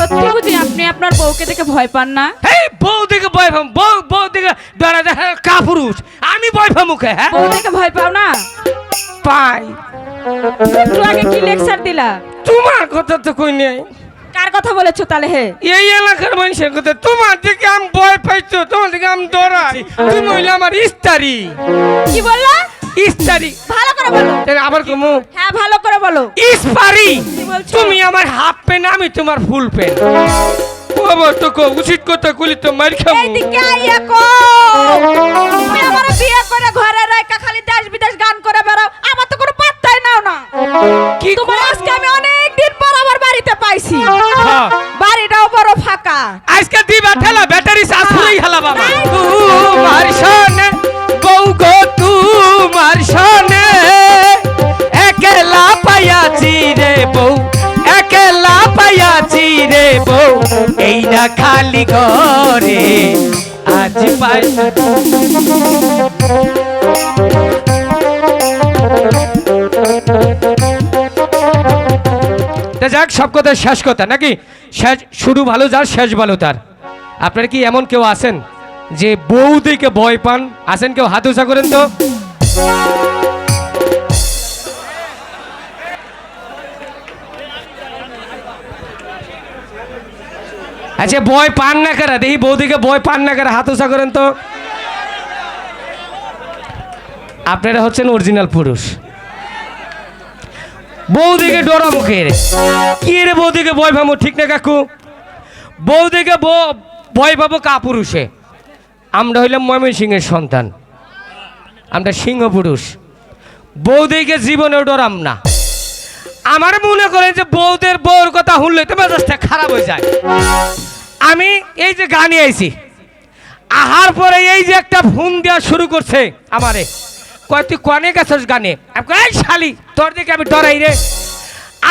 সত্যি বুঝি আপনি আপনার বউকে দেখে ভয় পান না? এই বউ দিকে ভয় পাম বউ বউ দিকে ডরা দেখা কাপুরুষ। আমি ভয় পাম মুখে হ্যাঁ? বউ দেখে ভয় পাও না? পাই। একটু আগে কি লেকচার দিলা? তোমার কথা তো কই নেই। কার কথা বলেছ তাহলে হে? এই এলাকার মানুষের কথা তোমার দিকে আমি ভয় পাইছো তোমার দিকে আমি ডরাই। তুমি হইলে আমার ইস্তারি কি বললা? ইস্তারি ভালো করে বলো। তাহলে আবার কমু। হ্যাঁ ভালো করে বলো। ইস্পারি কি বলছো? তুমি আমার হাফ পেন আমি তোমার ফুল পেন। বাবা তো কো উচিত কথা কইলি তো মার খাব। আইয়া কো তুমি আমার বিয়ে করে ঘরে রাখা খালি দেশ বিদেশ গান করে বেড়াও। আমার তো কোনো পাত্তাই নাও না। কি তোমার আজকে আমি অনেক দিন পর আমার বাড়িতে পাইছি। বাড়িটাও বড় ফাঁকা। আজকে দিবা ঠেলা ব্যাটারি চার্জ হলেই হেলা বাবা নাই। তোমার সনে বউ গো তোমার সনে রে বউ, একলা পাইয়াছি রে বউ এই না খালি ঘরে আজ পাই। যাক, সব কথা শেষ কথা, নাকি? শেষ, শুরু ভালো যার, শেষ ভালো তার। আপনারা কি এমন কেউ আছেন যে বউ দিকে ভয় পান? আছেন কেউ হাত উঁচা করেন তো? আচ্ছা ভয় পান না কারা, দেখি বৌদিকে বয় পান না কারা, হাত উঁচা করেন তো। আপনারা হচ্ছেন অরিজিনাল পুরুষ। বৌদিকে ডরা মুখের কি রে বৌদিকে বয় ভাবো, ঠিক না কাকু? বৌদিকে ব- ভয় পাবো কাপুরুষে আমরা হইলাম ময়মনসিংহের সন্তান। আমরা সিংহ পুরুষ। বৌদিকে জীবনেও ডরাম না। আমার মনে করেন যে বৌদের বউর কথা শুনলে তো মেজাজটা খারাপ হয়ে যায়। আমি এই যে গানে আইছি, আহার পরে এই যে একটা ফোন দেওয়া শুরু করছে আমারে। কয়, তুই কনে গেছিস গানে? এই শালি, তোর দিকে আমি ডরাই রে।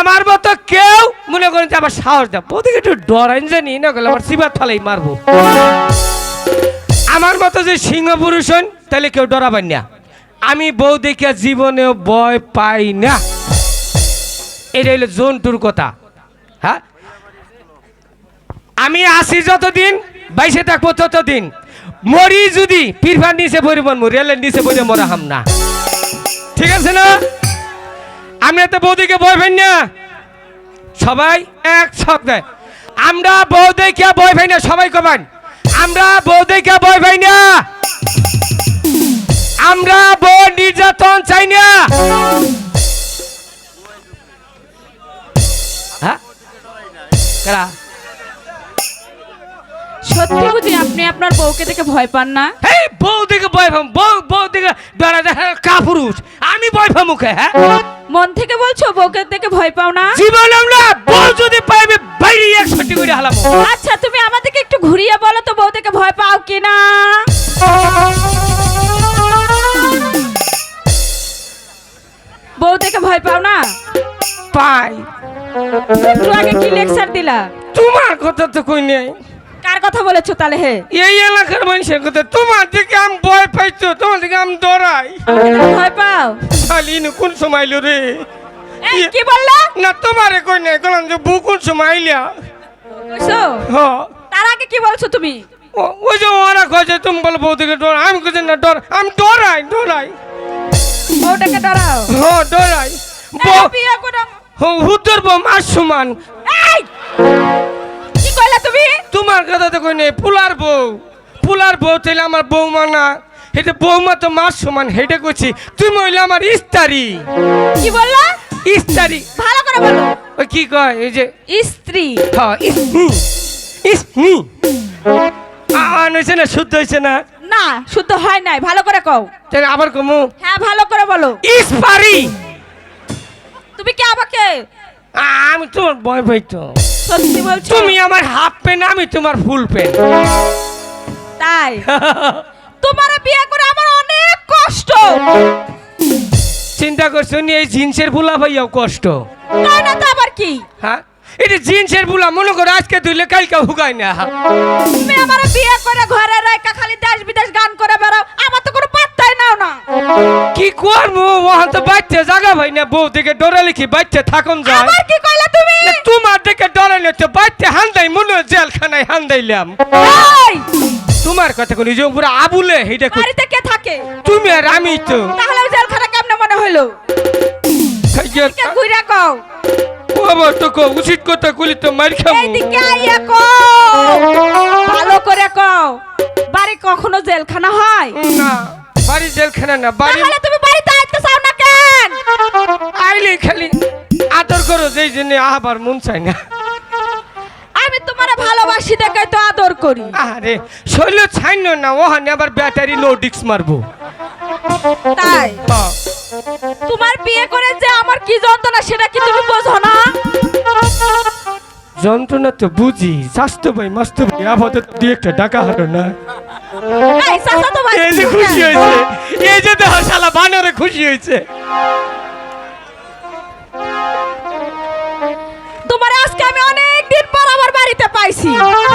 আমার মতো কেউ মনে করেন যে আমার সাহস দেয় ওদিকে একটু ডরাই জানি না গেলে আমার সিবার থালেই মারবো। আমার মতো যে সিংহ পুরুষ হন তাহলে কেউ ডরাবেন না। আমি বউ দেখে জীবনেও ভয় পাই না। এটা হইল জন্তুর কথা। হ্যাঁ? আমি আসি যতদিন বাইশে থাকব ততদিন। মরি যদি পীরফার নিচে পরিবন মরি রেলের নিচে পড়ে মরা হাম না। ঠিক আছে না? আমি এত বৌদিকে পাই না। সবাই এক শব্দে আমরা বউ ভয় পাই না, সবাই কমান। আমরা বউ ভয় পাই না। আমরা বউ নির্যাতন চাই না। হ্যাঁ? সত্যি বুঝি আপনি আপনার বউকে দেখে ভয় পান না? এই বউ দিকে ভয় পাম বউ বউ দিকে ডরা দেখা কাপুরুষ। আমি ভয় পাম মুখে হ্যাঁ? মন থেকে বলছো বউকে দেখে ভয় পাও না? জীবন আমরা বউ যদি পাইবে বাইরে একশোটি করে হালাবো আচ্ছা তুমি আমাদেরকে একটু ঘুরিয়ে বলো তো বউ দেখে ভয় পাও কি না বউ দেখে ভয় পাও না? পাই। একটু আগে কি লেকচার দিলা? তোমার কথা তো কই নেই। কার কথা বলেছ তাহলে হে? এই এলাকার মানুষের কথা তোমার দিকে আমি ভয় পাইছো তোমার দিকে আমি ডরাই। ভয় পাও? শালিন কোন সময় আইলো রে? এই, কি বললা? না তোমারে কই নাই গেলাম যে বউ কোন সময় আইলা। কইছো? হ। তার আগে কি বলছো তুমি? ও- ওই যে ওরা কয়েছে তুমি বলো বউ দিকে ডর আমি কইছি না ডর আমি ডরাই ডরাই। বউটাকে ডরাও। হ ডরাই। এই, বউ বিয়ে করে হুদ্দর বউ সমান। এই! তুমি তোমার কথা তো কই নেই পুলার বউ। পুলার বউ তাইলে আমার বৌমা না। এটা বৌমা তো মাস সমান হেঁটে করছি তুমি হইলে আমার ইস্তারি। কি বললা? ইস্তারি। ভালো করে বলো। ওই কি কয় এই যে স্ত্রী হ্যাঁ ইসনি ইসনি আন হয়েছে না শুদ্ধ হয়েছে না? না শুদ্ধ হয় নাই ভালো করে কও। তাহলে আবার কমু। হ্যাঁ ভালো করে বলো। ইসপারি। তুমি কি আমাকে? আমি তোমার ভয় পাই তো। সত্যি বলছো? তুমি আমার হাফ পেন আমি তোমার ফুল পেন তাই? তোমার বিয়ে করে আমার অনেক কষ্ট। চিন্তা করছ নি এই জিন্সের ফুলা ভাইয়াও কষ্ট? তাই না তো আবার কি? হ্যাঁ? এটা জিন্সের ফুলা মনে করো আজকে ধুইলে কালকে হুকায় না। তুমি আমার বিয়ে করে ঘরে রাখা খালি দেশ বিদেশ গান করে বেড়াও আমার তো কোনো পাত্তাই নাও না। কি করব? ওহান তো বাচ্চা জাগা ভাই না বউ থেকে ডরে লিখি বাচ্চা থাকুন যায়। আবার কি না, তোমার দিকে ডরে না তো বাইতে হান্দাই মনে জেলখানায় হান্দাইলাম। তোমার কথা কোন যে পুরো আবুলে কই- বাড়িতে কে থাকে? তুমি আর আমি তো। তাহলে জেলখানা কেমনে মনে হইল? কে ঘুরে কও। ও তো কো উচিত কথা কইলি তো মার খামু এইদিকে আইয়া কও। ভালো করে কও। বাড়ি কখনো জেলখানা হয়? না বাড়ি জেলখানা না বাড়ি তাহলে তুমি আইলে খালি আদর করো যেই জন্য আবার মন চাই না। আমি তোমারে ভালোবাসি দেখে তো আদর করি। আরে শৈল ছাইন না ওখানে আবার ব্যাটারি লো ডিক্স মারবো। তাই। তোমার বিয়ে করে যে আমার কি যন্ত্রণা সেটা কি তুমি বোঝো না? যন্ত্রণা তো বুঝি স্বাস্থ্য ভাই মাস্ত ভাই আপাতত দুই একটা টাকা হারো না। এই চাচা তো এই যে খুশি হয়েছে এই যে দেহ শালা বানরে খুশি হয়েছে। পাইছি।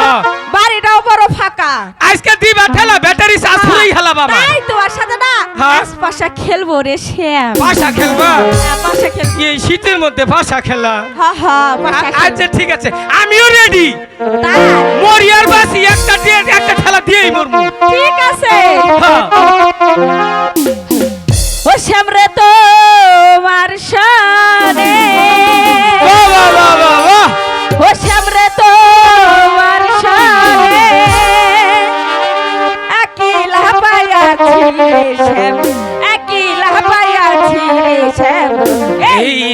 হ্যাঁ। বাড়িটাও বড় ফাঁকা। আজকে দিবা ঠেলা ব্যাটারি চার্জ করেই হেলা বাবা তাই তোমার সাথে না হ্যাঁ। পাশা খেলব রে শ্যাম। পাশা খেলবা? হ্যাঁ, পাশা খেলব। এই শীতের মধ্যে পাশা খেলা। হ্যাঁ হ্যাঁ। আচ্ছা ঠিক আছে। আমিও রেডি তাই? মরিয়ার বাসি একটা দিয়ে একটা ঠেলা দিয়েই মরমু ঠিক আছে। হ্যাঁ। শ্যাম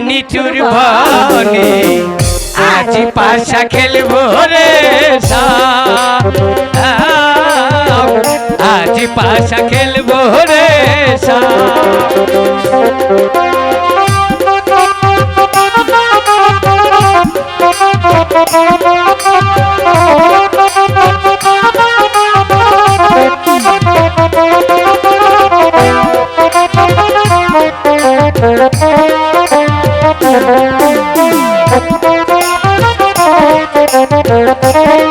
নিচুর ভনে আজ পাশা খেলব রে আজ পাশা খেলব রে সা-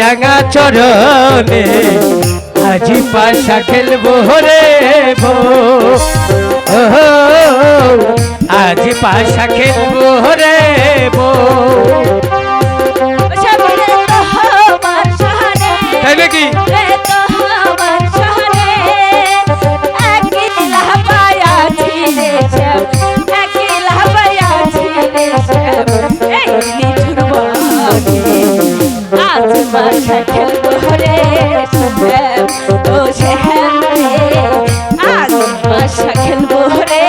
রাঙা চরণে আজি পাশা খেলব রে ভো আজি পাশা খেলব রে বো। তোমার সাথে বলে তো তোমার সাথে বলে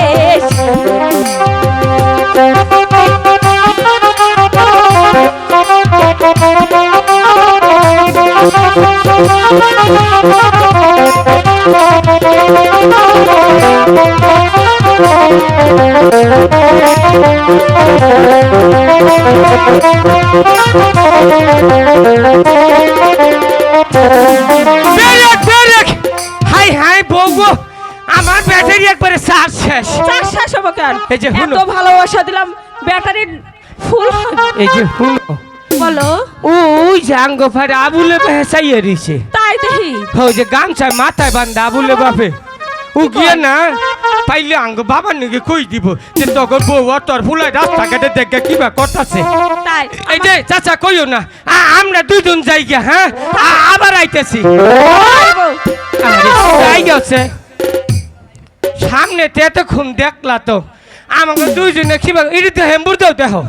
Thank you. হাই হাই বউ আমার ব্যাটারি একবারে চার্জ শেষ। চার শেষ হব কেন? এই যে হুলো। এত ভালোবাসা দিলাম ব্যাটারি ফুল এই যে শুনো বলো। ওই যে আঙ্গ ফারে আবুলে ভেসাইয়ে দিছে তাই দেখি। ওই যে গামছায় মাথায় বান্ধা আবুলে বাপে ও গিয়ে না পাইলে আঙ্গ বাবার নাকি কই দিব যে তখন বউ আর তোর ফুলাই রাস্তাঘাটে দেখে কিবা করতাছে এই যে চাচা কইও না আমরা দুজন যাই গিয়া হ্যাঁ আবার আইতেছি যাই গেছে সামনে তে এতক্ষণ দেখলা তো আমাকে দুইজনে কিবা এটি তো হেম্বুর দাও দেখো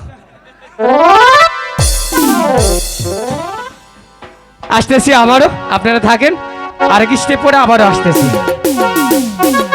আসতেছি আবারও আপনারা থাকেন আরেক স্টেপ পরে আবারও আসতেছি Boom, boom, boom.